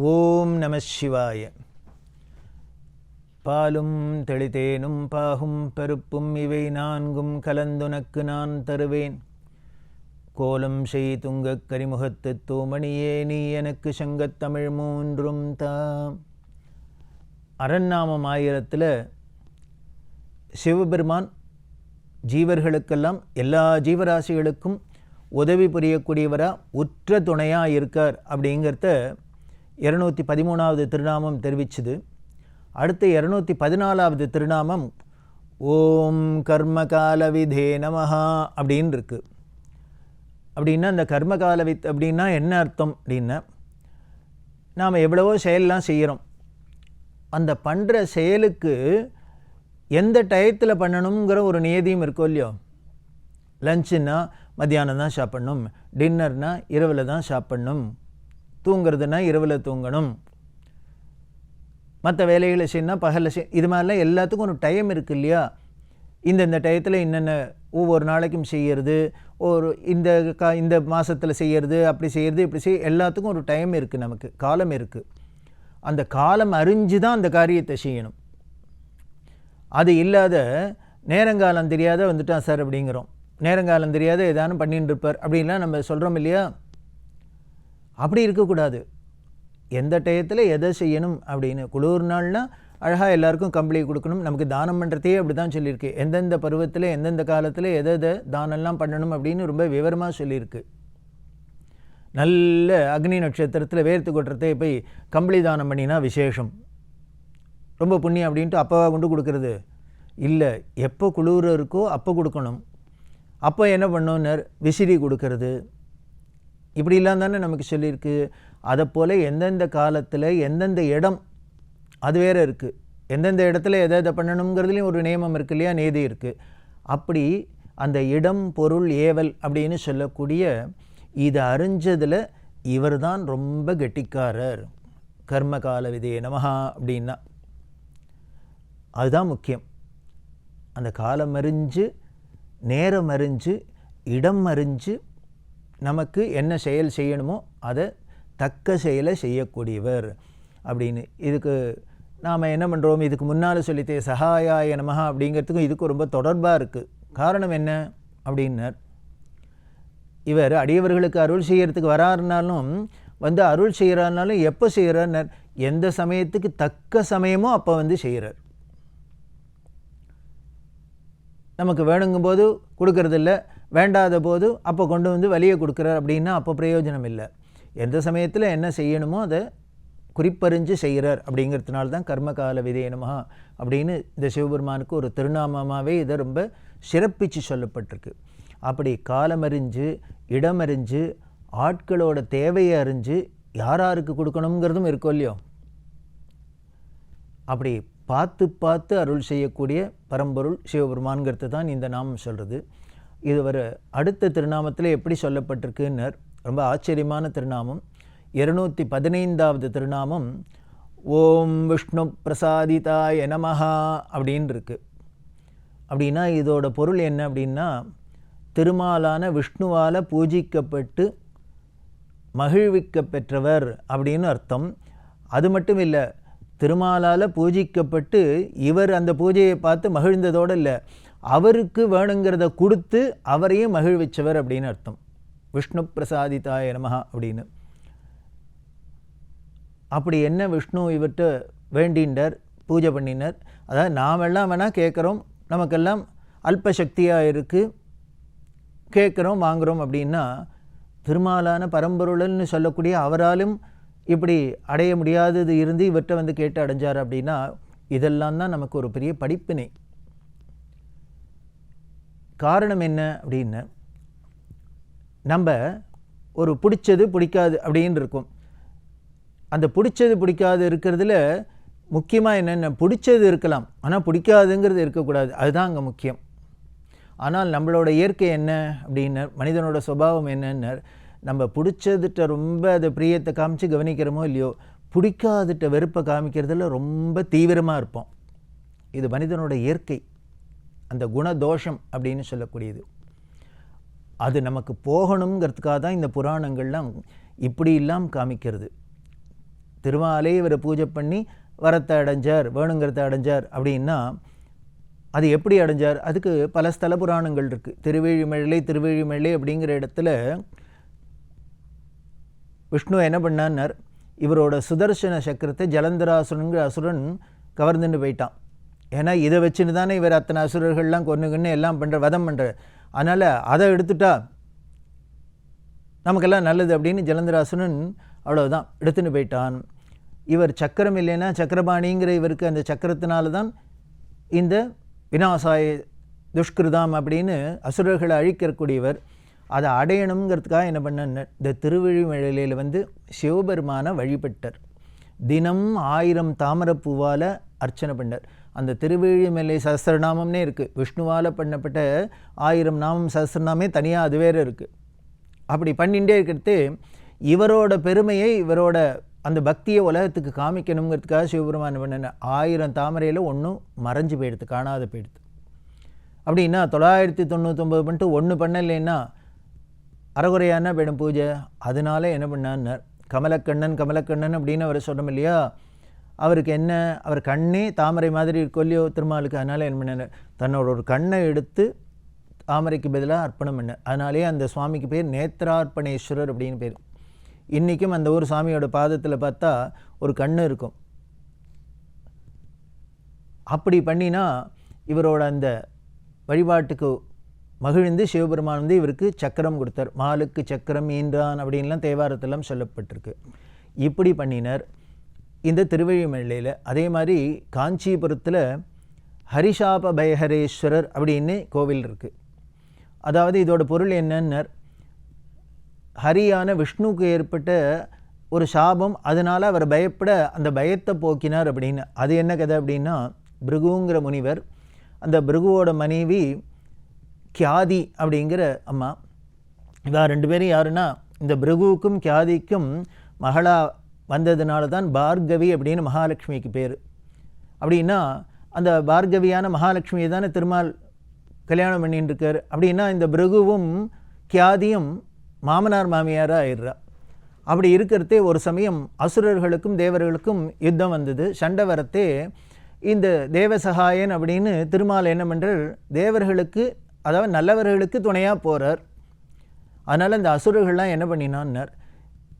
ஓம் நம சிவாய. பாலும் தெளித்தேனும் பாகும் பருப்பும் இவை நான்கும் கலந்துனக்கு நான் தருவேன். கோலம் செய் துங்கக் கரிமுகத்து தூமணியே நீ எனக்கு சங்கத்தமிழ் மூன்றும் தாம் அரண்நாமம் ஆயிரத்தில் சிவபெருமான் ஜீவர்களுக்கெல்லாம் எல்லா ஜீவராசிகளுக்கும் உதவி புரியக்கூடியவராக உற்ற துணையாக இருக்கார் அப்படிங்கிறத இரநூத்தி பதிமூணாவது திருநாமம் தெரிவிச்சுது. அடுத்து இரநூத்தி பதினாலாவது திருநாமம் ஓம் கர்மகால விதே நமஹா அப்படின்னு இருக்கு அப்படின்னா இந்த கர்மகால வித் அப்படின்னா என்ன அர்த்தம் அப்படின்னா நாம் எவ்வளவோ செயல்லாம் செய்கிறோம் அந்த பண்ணுற செயலுக்கு எந்த டயத்தில் பண்ணணுங்கிற ஒரு நியதியும் இருக்கும் இல்லையோ லஞ்சுன்னா மத்தியானம் தான் சாப்பிட்ணும் டின்னர்னால் இரவில் தான் சாப்பிட்ணும். தூங்குறதுனா இரவில் தூங்கணும். மற்ற வேலைகளை செய்யணும் பகலில் செய் இது மாதிரிலாம் எல்லாத்துக்கும் ஒரு டைம் இருக்குது இல்லையா? இந்த இந்த டயத்தில் என்னென்ன ஒவ்வொரு நாளைக்கும் செய்கிறது ஒரு இந்த கா இந்த மாதத்தில் செய்கிறது அப்படி செய்கிறது இப்படி செய் எல்லாத்துக்கும் ஒரு டைம் இருக்குது நமக்கு காலம் இருக்குது அந்த காலம் அறிஞ்சு தான் அந்த காரியத்தை செய்யணும். அது இல்லாத நேரங்காலம் தெரியாத வந்துட்டான் சார் அப்படிங்கிறோம். நேரங்காலம் தெரியாத ஏதானும் பண்ணிட்டு இருப்பார் அப்படின்லாம் நம்ம சொல்கிறோம் இல்லையா? அப்படி இருக்கக்கூடாது. எந்த டயத்தில் எதை செய்யணும் அப்படின்னு. குளிர் நாள்னால் அழகாக எல்லாருக்கும் கம்பளி கொடுக்கணும். நமக்கு தானம் பண்ணுறதையே அப்படி தான் சொல்லியிருக்கு. எந்தெந்த பருவத்தில் எந்தெந்த காலத்தில் எதை எதை தானம்லாம் பண்ணணும் அப்படின்னு ரொம்ப விவரமாக சொல்லியிருக்கு. நல்ல அக்னி நட்சத்திரத்தில் வேர்த்து கொட்டுறதே போய் கம்பளி தானம் பண்ணினா விசேஷம். ரொம்ப புண்ணியம் அப்படின்ட்டு அப்போவா கொண்டு கொடுக்கறது. இல்லை எப்போ குளிர் இருக்கோ அப்போ கொடுக்கணும். அப்போ என்ன பண்ணோன்னர் விசிறி கொடுக்கறது. இப்படிலாம் தானே நமக்கு சொல்லியிருக்கு. அதை போல் எந்தெந்த காலத்தில் எந்தெந்த இடம் அது வேறு இருக்குது எந்தெந்த இடத்துல எதை எதை பண்ணணுங்கிறதுலையும் ஒரு நியமம் இருக்கு இல்லையா? நேதி இருக்குது அப்படி அந்த இடம் பொருள் ஏவல் அப்படின்னு சொல்லக்கூடிய இதை அறிஞ்சதில் இவர் தான் ரொம்ப கெட்டிக்காரர். கர்மகால விதையை நமஹா அப்படின்னா. அதுதான் முக்கியம். அந்த காலம் அறிஞ்சு நேரம் அறிஞ்சு இடம் அறிஞ்சு நமக்கு என்ன செயல் செய்யணுமோ அதை தக்க செயலை செய்யக்கூடியவர் அப்படின்னு. இதுக்கு நாம் என்ன பண்ணுறோம் இதுக்கு முன்னால் சொல்லித்தே சகாயாய நமஹா அப்படிங்கிறதுக்கும் இதுக்கும் ரொம்ப தொடர்பாக இருக்குது காரணம் என்ன அப்படின்னார். இவர் அடியவர்களுக்கு அருள் செய்கிறதுக்கு வராருனாலும் வந்து அருள் செய்கிறாருனாலும் எப்போ செய்கிறார் எந்த சமயத்துக்கு தக்க சமயமோ அப்போ வந்து செய்கிறார் நமக்கு வேணுங்கும்போது கொடுக்கறதில்ல. வேண்டாத போது அப்போ கொண்டு வந்து வழியை கொடுக்குறார் அப்படின்னா அப்போ பிரயோஜனம் இல்லை. எந்த சமயத்தில் என்ன செய்யணுமோ அதை குறிப்பறிஞ்சு செய்கிறார் அப்படிங்கிறதுனால தான் கர்மகால விதேனமாக அப்படின்னு இந்த சிவபெருமானுக்கு ஒரு திருநாமமாகவே இதை ரொம்ப சிறப்பித்து சொல்லப்பட்டிருக்கு. அப்படி காலமறிஞ்சு இடமறிஞ்சு ஆட்களோட தேவையை அறிஞ்சு யார் யாருக்கு கொடுக்கணுங்கிறதும் இருக்கும் இல்லையோ? அப்படி பார்த்து பார்த்து அருள் செய்யக்கூடிய பரம்பொருள் சிவபெருமான்கிறது தான் இந்த நாமம் சொல்கிறது இது ஒரு அடுத்த திருநாமத்தில் எப்படி சொல்லப்பட்டிருக்குன்னர். ரொம்ப ஆச்சரியமான திருநாமம். இருநூற்றி பதினைந்தாவது திருநாமம் ஓம் விஷ்ணு பிரசாதிதாய நமஹா அப்படின்னு இருக்கு அப்படின்னா இதோட பொருள் என்ன அப்படின்னா திருமாலான விஷ்ணுவால் பூஜிக்கப்பட்டு மகிழ்விக்க பெற்றவர் அப்படின்னு அர்த்தம். அது மட்டும் இல்லை திருமாலால் பூஜிக்கப்பட்டு இவர் அந்த பூஜையை பார்த்து மகிழ்ந்ததோடு இல்லை அவருக்கு வேணுங்கிறத கொடுத்து அவரையும் மகிழ்விச்சவர் அப்படின்னு அர்த்தம். விஷ்ணு பிரசாதிதாய நமகா அப்படின்னு. அப்படி என்ன விஷ்ணு இவர்கிட்ட வேண்டின்றார் பூஜை பண்ணினர். அதாவது நாமெல்லாம் வேணால் கேட்குறோம் நமக்கெல்லாம் அல்பசக்தியாக இருக்குது கேட்குறோம் வாங்குகிறோம் அப்படின்னா திருமாலான பரம்பொருள்னு சொல்லக்கூடிய அவராலும் இப்படி அடைய முடியாதது இருந்து இவர்கிட்ட வந்து கேட்டு அடைஞ்சார் அப்படின்னா இதெல்லாம் தான் நமக்கு ஒரு பெரிய படிப்பினை. காரணம் என்ன அப்படின்னு நம்ம ஒரு பிடிச்சது பிடிக்காது அப்படின்னு இருக்கும். அந்த பிடிச்சது பிடிக்காது இருக்கிறதுல முக்கியமாக என்னென்ன? பிடிச்சது இருக்கலாம். ஆனால் பிடிக்காதுங்கிறது இருக்கக்கூடாது. அதுதான் அங்கே முக்கியம். ஆனால் நம்மளோட இயற்கை என்ன அப்படின்னு மனிதனோட சுபாவம் என்னன்னு நம்ம பிடிச்சதுட்ட ரொம்ப அதை பிரியத்தை காமிச்சு கவனிக்கிறோமோ இல்லையோ பிடிக்காதுட்ட வெறுப்பை காமிக்கிறதுல ரொம்ப தீவிரமாக இருப்போம். இது மனிதனோட இயற்கை. அந்த குணதோஷம் அப்படின்னு சொல்லக்கூடியது. அது நமக்கு போகணுங்கிறதுக்காக தான் இந்த புராணங்கள்லாம் இப்படி காமிக்கிறது. திருமாலே இவரை பூஜை பண்ணி வரத்தை அடைஞ்சார் வேணுங்கிறத அடைஞ்சார் அப்படின்னா அது எப்படி அடைஞ்சார்? அதுக்கு பல ஸ்தல புராணங்கள் இருக்குது திருவேழிமழை திருவேழிமழை அப்படிங்கிற இடத்துல விஷ்ணு என்ன பண்ணான்னார்? இவரோட சுதர்சன சக்கரத்தை ஜலந்தராசுரனுங்கிற அசுரன் கவர்ந்துட்டு போயிட்டான். ஏன்னா இதை வச்சுன்னு தானே இவர் அத்தனை அசுரர்கள்லாம் கொன்னுகன்னு எல்லாம் பண்ணுற வதம் பண்ணுற அதனால் அதை எடுத்துட்டா நமக்கெல்லாம் நல்லது அப்படின்னு ஜலந்தராசுரன் அவ்வளோதான் எடுத்துன்னு போயிட்டான். இவர் சக்கரம் இல்லைன்னா சக்கரபாணிங்கிற இவருக்கு அந்த சக்கரத்தினால தான் இந்த வினாசாய துஷ்கிருதாம் அப்படின்னு அசுரர்களை அழிக்கக்கூடியவர். அதை அடையணுங்கிறதுக்காக என்ன பண்ண இந்த திருவிழிமழையில் வந்து சிவபெருமான வழிபட்டார். தினம் ஆயிரம் தாமரப்பூவால் அர்ச்சனை பண்ணார். அந்த திருவேழிமலை சஹசிரநாமம்னே இருக்குது விஷ்ணுவால் பண்ணப்பட்ட ஆயிரம் நாமம் சஹசிரநாமே தனியாக அது வேறு இருக்குது அப்படி பண்ணிகிட்டே இருக்கிறது இவரோட பெருமையை இவரோட அந்த பக்தியை உலகத்துக்கு காமிக்கணுங்கிறதுக்காக சிவபெருமான் பண்ண ஆயிரம் தாமரையில் ஒன்றும் மறைஞ்சு போயிடுது காணாத போயிடுது. அப்படின்னா தொள்ளாயிரத்தி தொண்ணூத்தொம்பது பண்ணிட்டு ஒன்று பண்ணலைன்னா அறகுறையான போயிடும் பூஜை. அதனால என்ன பண்ணார் கமலக்கண்ணன் கமலக்கண்ணன் அப்படின்னு அவர் சொன்னோம் இல்லையா? அவருக்கு என்ன அவர் கண்ணே தாமரை மாதிரி கொல்லியோ திருமாலுக்கு அதனால் என்ன பண்ணார்? தன்னோட ஒரு கண்ணை எடுத்து தாமரைக்கு பதிலாக அர்ப்பணம் பண்ண அதனாலேயே அந்த சுவாமிக்கு பேர் நேத்ரார்ப்பணேஸ்வரர் அப்படின்னு பேர். இன்றைக்கும் அந்த ஊர் சாமியோட பாதத்தில் பார்த்தா ஒரு கண்ணு இருக்கும். அப்படி பண்ணினா இவரோட அந்த வழிபாட்டுக்கு மகிழ்ந்து சிவபெருமான் வந்து இவருக்கு சக்கரம் கொடுத்தார். மாலுக்கு சக்கரம் ஈன்றான் அப்படின்லாம் தேவாரத்தெல்லாம் சொல்லப்பட்டிருக்கு. இப்படி பண்ணினர். இந்த திருவழிமலையில் அதே மாதிரி காஞ்சிபுரத்தில் ஹரிஷாப பயஹரேஸ்வரர் அப்படின்னு கோவில் இருக்குது அதாவது இதோட பொருள் என்னன்னர்? ஹரியான விஷ்ணுவுக்கு ஏற்பட்ட ஒரு சாபம் அதனால் அவர் பயப்பட அந்த பயத்தை போக்கினார் அப்படின்னு. அது என்ன கதை அப்படின்னா பிருகுங்கிற முனிவர் அந்த பிருகுவோட மனைவி கியாதி அப்படிங்கிற அம்மா. இவா ரெண்டு பேரும் யாருன்னா இந்த பிருகுவுக்கும் கியாதிக்கும் மகளா வந்ததுனால தான் பார்கவி அப்படின்னு மகாலட்சுமிக்கு பேர். அப்படின்னா அந்த பார்கவியான மகாலட்சுமியை தானே திருமால் கல்யாணம் பண்ணிட்டு இருக்கார் அப்படின்னா இந்த பிருகுவும் கியாதியும் மாமனார் மாமியாராக ஆயிடுறா. அப்படி இருக்கிறதே ஒரு சமயம் அசுரர்களுக்கும் தேவர்களுக்கும் யுத்தம் வந்தது. சண்டை வரத்தே இந்த தேவசகாயன் அப்படின்னு திருமால் என்ன பண்ணுறார் தேவர்களுக்கு அதாவது நல்லவர்களுக்கு துணையாக போகிறார் அதனால் இந்த அசுரர்கள்லாம் என்ன பண்ணினான்னார்?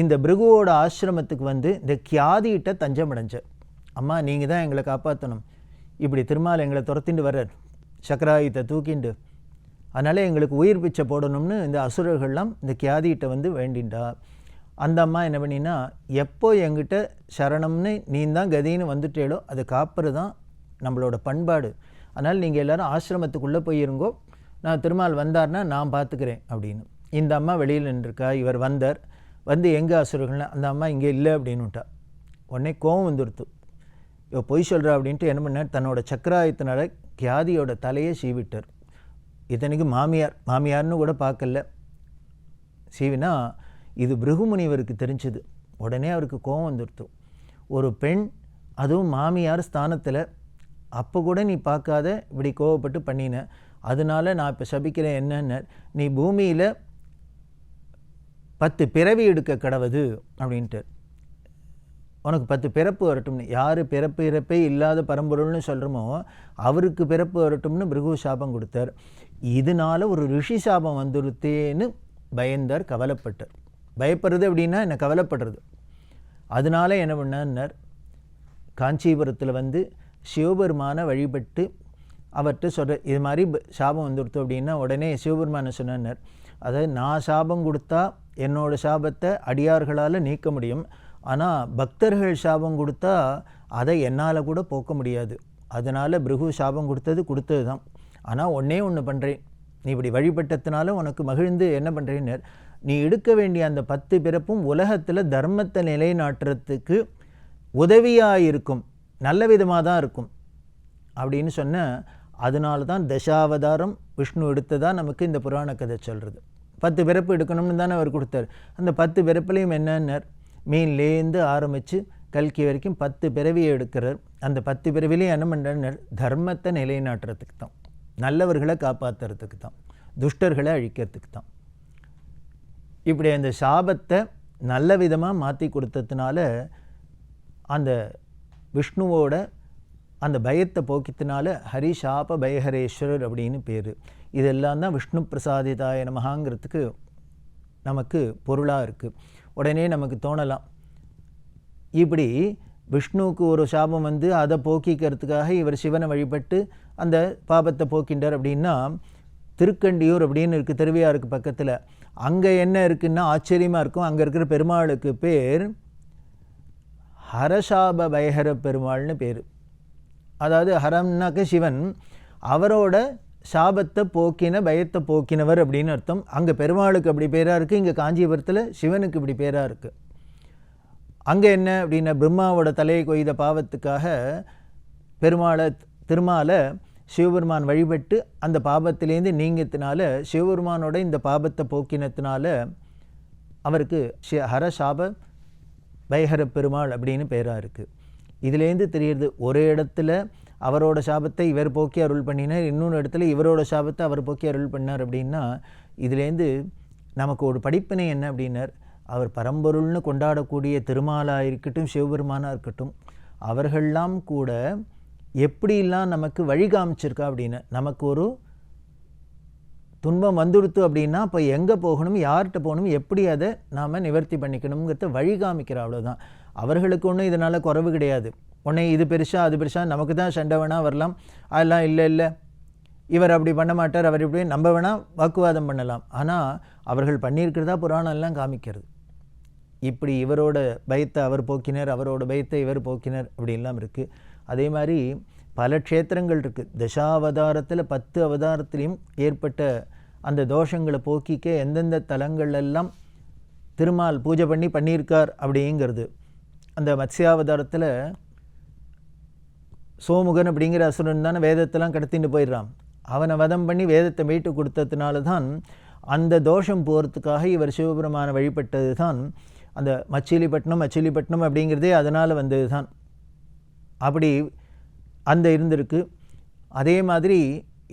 இந்த பிருகுவோட ஆசிரமத்துக்கு வந்து இந்த கியாதிகிட்ட தஞ்சம் அடைஞ்சார் அம்மா நீங்கள் தான் எங்களை காப்பாற்றணும் இப்படி திருமால் எங்களை துரத்திண்டு வர்றார். சக்கராயுத்தை தூக்கிண்டு. அதனால் எங்களுக்கு உயிர் பிச்சை போடணும்னு இந்த அசுரர்கள்லாம் இந்த கியாதிகிட்ட வந்து வேண்டிண்டா. அந்த அம்மா என்ன பண்ணினா எப்போ எங்கிட்ட சரணம்னு நீ தான் கதின்னு வந்துட்டேளோ அதை காப்புறது தான் நம்மளோட பண்பாடு. அதனால் நீங்கள் எல்லோரும் ஆசிரமத்துக்குள்ளே போயிருங்கோ. நான் திருமால் வந்தார்னா நான் பார்த்துக்கிறேன் அப்படின்னு. இந்த அம்மா வெளியில் நின்றுருக்கா. இவர் வந்தார். வந்து எங்கே அசுரர்கள்னு அந்த அம்மா இங்கே இல்லை அப்படின்னுட்டா. உடனே கோவம் வந்துடுத்து இவ பொய் சொல்கிறா அப்படின்ட்டு என்ன பண்ணார்? தன்னோட சக்கராயத்தினால கியாதியோட தலையை சீவிட்டார். இத்தனைக்கு மாமியார் மாமியார்னு கூட பார்க்கல. சீவினா இது பிருகுமுனிவருக்கு தெரிஞ்சது. உடனே அவருக்கு கோவம் வந்துடுத்து ஒரு பெண் அதுவும் மாமியார் ஸ்தானத்தில் அப்போ கூட நீ பார்க்காத இப்படி கோவப்பட்டு பண்ணின. அதனால நான் இப்போ சபிக்கிறேன் என்னென்ன நீ பூமியில் பத்து பிறவி எடுக்க கடவுது அப்படின்ட்டு. உனக்கு பத்து பிறப்பு வரட்டும்னு. யார் பிறப்பு இறப்பே இல்லாத பரம்பொருள்னு சொல்கிறோமோ அவருக்கு பிறப்பு வரட்டும்னு பிருகு சாபம் கொடுத்தார். இதனால ஒரு ரிஷி சாபம் வந்துருத்தேன்னு பயந்தார் கவலைப்பட்டார். பயப்படுறது அப்படின்னா என்னை கவலைப்படுறது. அதனால என்ன பண்ணார் காஞ்சிபுரத்தில் வந்து சிவபெருமானை வழிபட்டு அவர்கிட்ட சொல்கிற இது மாதிரி சாபம் வந்துடுத்து அப்படின்னா உடனே சிவபெருமானை சொன்னார் அதாவது நான் சாபம் கொடுத்தா என்னோட சாபத்தை அடியார்களால் நீக்க முடியும். ஆனால் பக்தர்கள் சாபம் கொடுத்தா அதை என்னால் கூட போக்க முடியாது. அதனால் பிருகு சாபம் கொடுத்தது கொடுத்தது தான். ஆனால் ஒன்றே ஒன்று பண்ணுறேன் நீ இப்படி வழிபட்டதுனால உனக்கு மகிழ்ந்து என்ன பண்ணுறேன்னு நீ எடுக்க வேண்டிய அந்த பத்து பிறப்பும் உலகத்தில் தர்மத்தை நிலைநாட்டுறதுக்கு உதவியாக இருக்கும் நல்ல விதமாக தான் இருக்கும். அப்படின்னு சொன்ன அதனால தான் தசாவதாரம் விஷ்ணு எடுத்ததாக நமக்கு இந்த புராண கதை சொல்கிறது பத்து பிறப்பு எடுக்கணும்னு தானே அவர் கொடுத்தார். அந்த பத்து பிறப்புலையும் என்னன்னார்? மீன்லேருந்து ஆரம்பித்து கல்கி வரைக்கும் பத்து பிறவியை எடுக்கிறார். அந்த பத்து பிறவிலையும் என்ன பண்ணுறார் தர்மத்தை நிலைநாட்டுறதுக்கு தான். நல்லவர்களை காப்பாற்றுறதுக்கு தான். துஷ்டர்களை அழிக்கிறதுக்கு தான். இப்படி அந்த சாபத்தை நல்ல விதமாக மாற்றி கொடுத்ததுனால அந்த விஷ்ணுவோட அந்த பயத்தை போக்கித்தினால ஹரிஷாப பயஹரேஸ்வரர் அப்படின்னு பேர். இதெல்லாம் தான் விஷ்ணு பிரசாதிதாய நமகாங்கிறதுக்கு நமக்கு பொருளாக இருக்குது உடனே நமக்கு தோணலாம். இப்படி விஷ்ணுவுக்கு ஒரு சாபம் வந்து அதை போக்கிக்கிறதுக்காக இவர் சிவனை வழிபட்டு அந்த பாபத்தை போக்கின்றார் அப்படின்னா திருக்கண்டியூர் அப்படின்னு இருக்குது திருவையாருக்கு பக்கத்தில். அங்கே என்ன இருக்குன்னா ஆச்சரியமாக இருக்கும். அங்கே இருக்கிற பெருமாளுக்கு பேர் ஹரசாப பயஹர பெருமாள்னு பேர். அதாவது ஹரம்னாக்க சிவன் அவரோட சாபத்தை போக்கின பயத்தை போக்கினவர் அப்படின்னு அர்த்தம். அங்கே பெருமாளுக்கு அப்படி பேராக இருக்குது இங்கே காஞ்சிபுரத்தில் சிவனுக்கு இப்படி பேராக இருக்குது அங்கே என்ன அப்படின்னா பிரம்மாவோட தலையை கொய்த பாவத்துக்காக பெருமாளை திருமாலை சிவபெருமான் வழிபட்டு அந்த பாபத்திலேருந்து நீங்கத்தினால சிவபெருமானோட இந்த பாபத்தை போக்கினத்தினால அவருக்கு ஷி ஹர சாப வைஹர பெருமாள் அப்படின்னு பேராக இருக்குது இதுலேருந்து தெரியுது ஒரு இடத்துல அவரோட சாபத்தை இவர் போக்கி அருள் பண்ணினார் இன்னொரு இடத்துல இவரோட சாபத்தை அவர் போக்கி அருள் பண்ணார் அப்படின்னா இதுலேருந்து நமக்கு ஒரு படிப்பினை என்ன அப்படின்னார் அவர் பரம்பொருள்னு கொண்டாடக்கூடிய திருமாலாக இருக்கட்டும் சிவபெருமானாக இருக்கட்டும் அவர்கள்லாம் கூட எப்படிலாம் நமக்கு வழி காமிச்சிருக்கா அப்படின்னு நமக்கு ஒரு துன்பம் வந்துடுத்து அப்படின்னா இப்போ எங்கே போகணும் யார்கிட்ட போகணும் எப்படி அதை நாம் நிவர்த்தி பண்ணிக்கணுங்கிறத வழி காமிக்கிற அவ்வளோதான் அவர்களுக்கு ஒன்றும் இதனால் குறவு கிடையாது. உடனே இது பெருசாக அது பெருசாக நமக்கு தான் சண்டை வேணால் வரலாம். அதெல்லாம் இல்லை இல்லை. இவர் அப்படி பண்ண மாட்டார் அவர் இப்படி நம்ம வேணால் வாக்குவாதம் பண்ணலாம். ஆனால் அவர்கள் பண்ணியிருக்கிறதா புராணம் எல்லாம் காமிக்கிறது. இப்படி இவரோட பயத்தை அவர் போக்கினர் அவரோட பயத்தை இவர் போக்கினர் அப்படின்லாம் இருக்குது அதே மாதிரி பல க்ஷேத்திரங்கள் இருக்குது தசாவதாரத்தில் பத்து அவதாரத்திலையும் ஏற்பட்ட அந்த தோஷங்களை போக்கிக்க எந்தெந்த தலங்கள் எல்லாம் திருமால் பூஜை பண்ணி பண்ணியிருக்கார் அப்படிங்கிறது. அந்த மத்ஸ்யாவதாரத்தில் சோமுகன் அப்படிங்கிற அசுரன் தானே வேதத்தெல்லாம் கடத்திட்டு போயிடுறான். அவனை வதம் பண்ணி வேதத்தை மீட்டு கொடுத்ததுனால தான் அந்த தோஷம் போகிறதுக்காக இவர் சிவபெருமானை வழிபட்டது தான் அந்த மச்சிலிப்பட்டினம் மச்சிலிப்பட்டினம் அப்படிங்கிறதே அதனால் வந்தது தான் அப்படி அந்த இருந்திருக்கு. அதே மாதிரி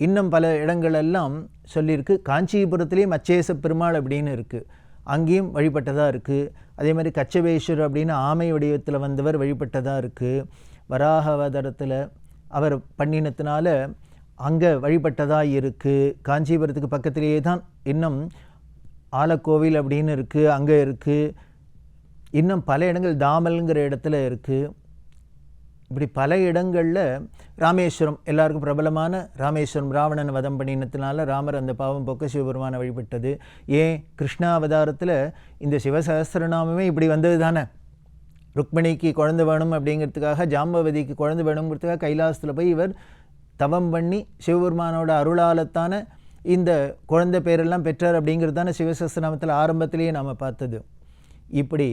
இன்னும் பல இடங்களெல்லாம் சொல்லியிருக்கு. காஞ்சிபுரத்துலேயே மச்சேச பெருமாள் அப்படின்னு இருக்குது அங்கேயும் வழிபட்டதாக இருக்குது அதே மாதிரி கச்சவேஸ்வர் அப்படின்னு ஆமை வடிவத்தில் வந்தவர் வழிபட்டதாக இருக்குது வராக அவதாரத்தில் அவர் பண்ணினத்தினால அங்கே வழிபட்டதாக இருக்குது காஞ்சிபுரத்துக்கு பக்கத்திலேயே தான் இன்னும் ஆலக்கோவில் அப்படின்னு இருக்குது அங்கே இருக்குது இன்னும் பல இடங்கள் தாமல்ங்கிற இடத்துல இருக்குது இப்படி பல இடங்களில் ராமேஸ்வரம் எல்லாருக்கும் பிரபலமான ராமேஸ்வரம் ராவணன் வதம் பண்ணினத்தினால ராமர் அந்த பாவம் போக்க சிவபெருமானை வழிபட்டது. ஏன்? கிருஷ்ணாவதாரத்தில் இந்த சிவசகஸ்திரநாமமே இப்படி வந்தது தானே? ருக்மிணிக்கு குழந்தை வேணும் அப்படிங்கிறதுக்காக ஜாம்பவதிக்கு குழந்தை வேணுங்கிறதுக்காக கைலாசத்தில் போய் இவர் தவம் பண்ணி சிவபெருமானோட அருளாலத்தான இந்த குழந்தை பேரெல்லாம் பெற்றார் அப்படிங்கிறது தானே சிவசகஸ்திரநாமத்தில் ஆரம்பத்திலேயே நாம் பார்த்தது. இப்படி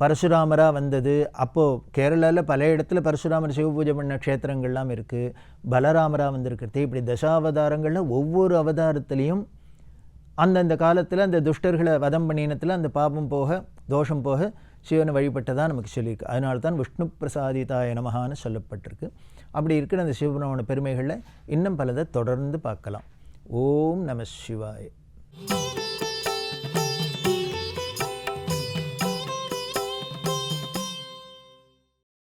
பரசுராமராக வந்தது. அப்போது கேரளாவில் பல இடத்துல பரசுராமர் சிவ பூஜை பண்ண க்ஷேத்திரங்கள்லாம் இருக்குது பலராமராக வந்திருக்கிறது இப்படி தசாவதாரங்களில் ஒவ்வொரு அவதாரத்துலேயும் அந்தந்த காலத்தில் அந்த துஷ்டர்களை வதம் பண்ணினத்தில் அந்த பாபம் போக தோஷம் போக சிவனை வழிபட்டதாக நமக்கு சொல்லியிருக்கு. அதனால தான் விஷ்ணு பிரசாதிதாய நமகான்னு சொல்லப்பட்டிருக்கு. அப்படி இருக்கிற அந்த சிவபெருமான பெருமைகளில் இன்னும் பலதை தொடர்ந்து பார்க்கலாம். ஓம் நம சிவாய.